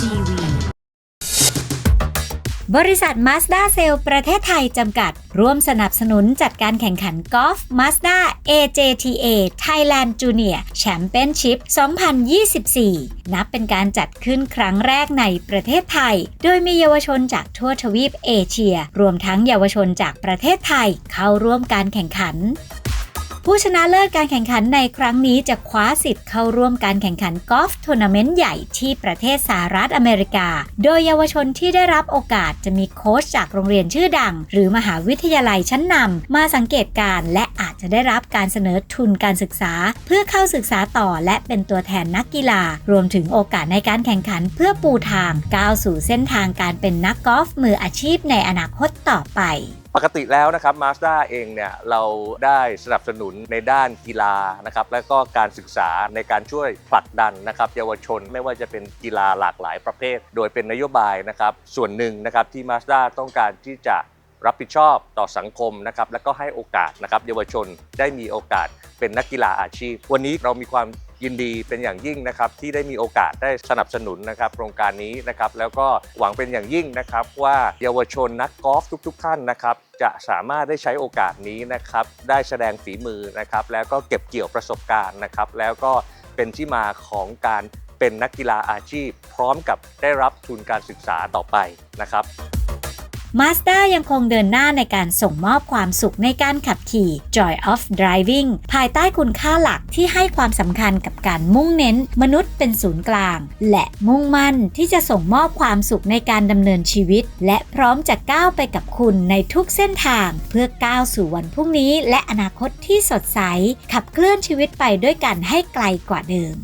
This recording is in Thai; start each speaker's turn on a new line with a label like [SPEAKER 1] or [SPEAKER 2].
[SPEAKER 1] TV
[SPEAKER 2] บริษัท Mazda c e l l ประเทศไทย จำกัด ร่วมสนับสนุนจัดการแข่งขันกอล์ฟ Mazda AJTA Thailand Junior Championship 2024 นับเป็นการจัดขึ้นครั้งแรกในประเทศไทย โดยมีเยาวชนจากทั่วทวีปเอเชีย รวมทั้งเยาวชนจากประเทศไทยเข้าร่วมการแข่งขัน ผู้ชนะเลิศการแข่งขันในครั้งนี้จะคว้าสิทธิ์เข้าร่วมการแข่งขันกอล์ฟทัวร์นาเมนต์ใหญ่ที่ประเทศสหรัฐอเมริกา โดยเยาวชนที่ได้รับโอกาสจะมีโค้ชจากโรงเรียนชื่อดัง หรือมหาวิทยาลัยชั้นนำมาสังเกตการณ์และอาจจะได้รับการเสนอทุนการศึกษา เพื่อเข้าศึกษาต่อและเป็นตัวแทนนักกีฬา รวมถึงโอกาสในการแข่งขันเพื่อปูทางก้าวสู่เส้นทางการเป็นนักกอล์ฟมืออาชีพในอนาคตต่อไป
[SPEAKER 3] ปกติแล้วนะครับมาสด้าเองเนี่ยเราได้สนับสนุนในด้านกีฬานะครับและก็การศึกษาในการช่วยผลักดันนะครับเยาวชนไม่ว่าจะเป็นกีฬาหลากหลายประเภท โดยเป็นนโยบายนะครับส่วนหนึ่งนะครับที่มาสด้าต้องการที่จะรับผิดชอบต่อสังคมนะครับและก็ให้โอกาสนะครับเยาวชนได้มีโอกาสเป็นนักกีฬาอาชีพ วันนี้เรามีความ ยินดีเป็นอย่างยิ่งนะครับที่ได้มีโอกาสได้สนับสนุนนะครับโครงการนี้นะครับแล้วก็หวังเป็นอย่างยิ่งนะครับว่าเยาวชนนักกอล์ฟทุก ๆ ท่านนะครับจะสามารถได้ใช้โอกาสนี้นะครับได้แสดงฝีมือนะครับแล้วก็เก็บเกี่ยวประสบการณ์นะครับแล้วก็เป็นที่มาของการเป็นนักกีฬาอาชีพ พร้อมกับได้รับทุนการศึกษาต่อไปนะครับ
[SPEAKER 2] Mazda ยังคงเดินหน้าในการส่งมอบความสุขในการขับขี่ Joy of Driving ภายใต้คุณค่าหลักที่ให้ความสำคัญกับการมุ่งเน้นมนุษย์เป็นศูนย์กลาง และมุ่งมั่นที่จะส่งมอบความสุขในการดำเนินชีวิต และพร้อมจะก้าวไปกับคุณในทุกเส้นทาง เพื่อก้าวสู่วันพรุ่งนี้ และอนาคตที่สดใส ขับเคลื่อนชีวิตไปด้วยกันให้ไกลกว่าเดิม